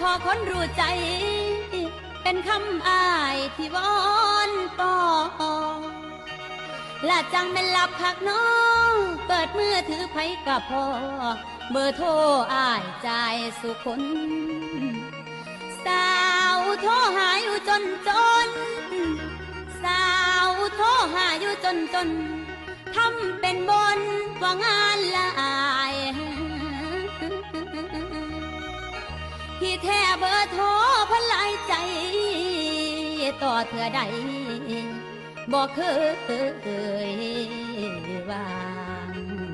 พอคนรู้ใจ เป็นคำอายที่วอนปอละจังเป็นหลับคักน้องเปิดมือถือไผกับพอเบอร์โทรอ้ายใจสุขนสาวโทรหาอยู่จนจน สาวโทรหาอยู่จนจนทำเป็นบนว่างานละอา ที่แท้เบอร์โทรพลายใจ ต่อเธอใดบอกเคยว่าง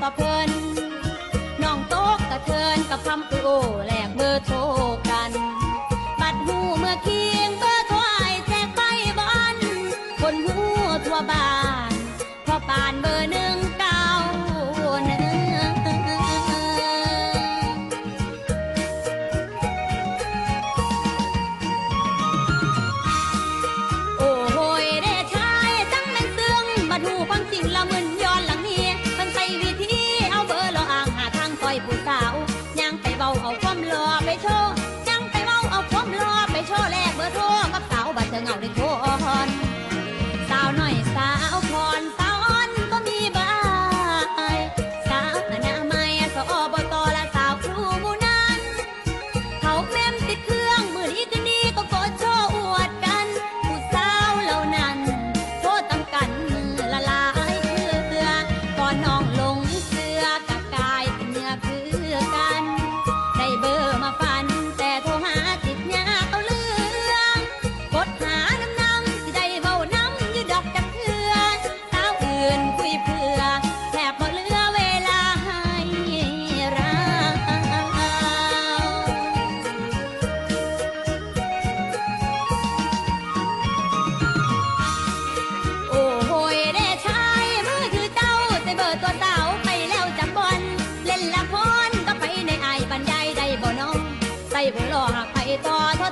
ก็เพลินน้องโต๊กกระเทินกับพัคือโอแหลกเบอร์โทรกัน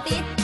titik